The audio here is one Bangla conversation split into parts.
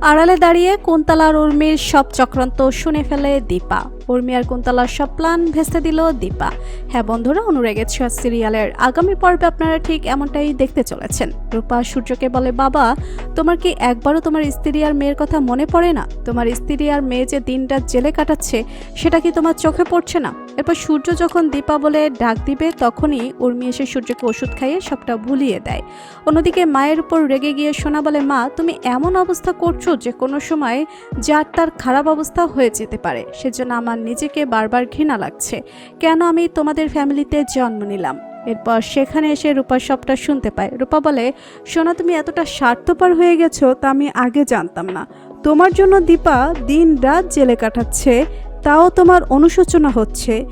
আড়ালে দাঁড়িয়ে কুন্তলার উর্মির সব চক্রান্ত শুনে ফেলে দীপা। উর্মি আর কুন্তলার সব প্ল্যান ভেস্তে দিল দীপা। হ্যাঁ বন্ধুরা অনুরাগের ছোঁয়া সিরিয়ালের আগামী পর্বে আপনারা ঠিক এমনটাই দেখতে চলেছেন। রূপা সূর্যকে বলে, বাবা, তোমার কি একবারও তোমার স্ত্রী আর মেয়ের কথা মনে পড়ে না? তোমার স্ত্রী আর মেয়ে যে দিনটা জেলে কাটাচ্ছে, সেটা কি তোমার চোখে পড়ছে না? এরপর সূর্য যখন দীপা বলে ডাক দিবে, তখনই উর্মি এসে সূর্যকে ওষুধ খাইয়ে সবটা ভুলিয়ে দেয়। অন্যদিকে মায়ের উপর রেগে গিয়ে সোনা বলে, মা, তুমি এমন অবস্থা করছ যে কোনো সময় যার তার খারাপ অবস্থা হয়ে যেতে পারে। সেজন্য আমার নিজেকে বারবার ঘৃণা লাগছে। কেন আমি তোমাদের ফ্যামিলিতে জন্ম নিলাম? এরপর সেখানে এসে রূপা সবটা শুনতে পায়। রূপা বলে, সোনা, তুমি এতটা স্বার্থপর হয়ে গেছো তা আমি আগে জানতাম না। তোমার জন্য দীপা দিন রাত জেলে কাটাচ্ছে, তাও তোমার অনুশোচনা হচ্ছে।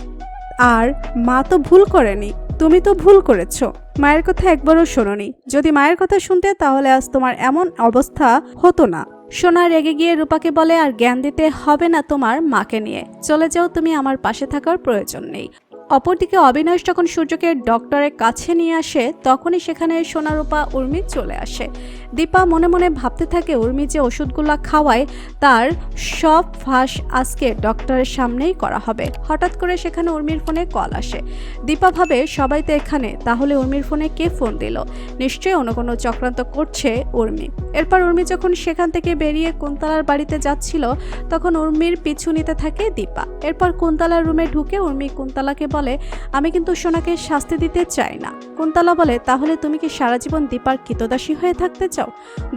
আর মা তো ভুল করেনি, তুমি তো ভুল করেছ। মায়ের কথা একবারও শোনোনি। যদি মায়ের কথা শুনতে, তাহলে আজ তোমার এমন অবস্থা হতো না। সোনা রেগে গিয়ে রূপাকে বলে, আর জ্ঞান দিতে হবে না তোমার মাকে নিয়ে। চলে যাও, তুমি আমার পাশে থাকার প্রয়োজন নেই। অপরদিকে অবিনাশ যখন সূর্যকে ডক্টরের কাছে নিয়ে আসে, তখনই সেখানে সোনা রূপা উর্মি চলে আসে। দীপা মনে মনে ভাবতে থাকে উর্মি যে ওষুধগুলা খাওয়ায় তার সব ফাঁস আজকে ডক্টরের সামনেই করা হবে। হঠাৎ করে সেখানে উর্মির ফোনে কল আসে। দীপা ভাবে, সবাই তো এখানে, তাহলে উর্মির ফোনে কে ফোন দিল? নিশ্চয়ই অন্য কোনো চক্রান্ত করছে উর্মি। এরপর উর্মি যখন সেখান থেকে বেরিয়ে কুন্তলার বাড়িতে যাচ্ছিল, তখন উর্মির পিছু নিতে থাকে দীপা। এরপর কুন্তলার রুমে ঢুকে উর্মি কুন্তলাকে বলে, আমি কিন্তু সোনাকে শাস্তি দিতে চাই না। কুন্তলা বলে, তাহলে তুমি কি সারা জীবন দীপার কৃতদাসী হয়ে থাকতে চাও?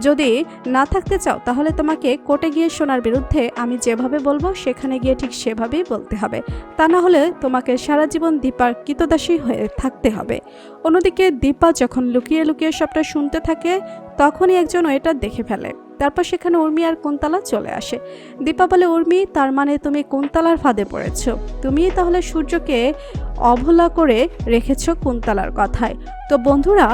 যদি না থাকতে চাও, তাহলে তোমাকে কোর্টে গিয়ে সোনার বিরুদ্ধে আমি যেভাবে বলব, সেখানে গিয়ে ঠিক সেভাবেই বলতে হবে। তা না হলে তোমাকে সারা জীবন দীপার কৃতদাসী হয়ে থাকতে হবে। অন্যদিকে দীপা যখন লুকিয়ে লুকিয়ে সবটা শুনতে থাকে, তখনই একজন ওয়েটার দেখে ফেলে। তারপর সেখানে উর্মি আর কুন্তলা চলে আসে। দীপা বলে, উর্মি, তার মানে তুমি কুন্তলার ফাঁদে পড়েছ। তুমি তাহলে সূর্যকে অবহেলা করে রেখেছ কুন্তলার কথায়। তো বন্ধুরা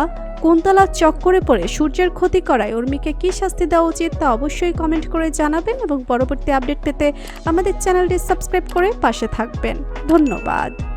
কুন্তলার চক্করে পড়ে সূর্যের ক্ষতি করায় উর্মিকে কি শাস্তি দেওয়া উচিত তা অবশ্যই কমেন্ট করে জানাবেন এবং পরবর্তী আপডেট পেতে আমাদের চ্যানেলটি সাবস্ক্রাইব করে পাশে থাকবেন। ধন্যবাদ।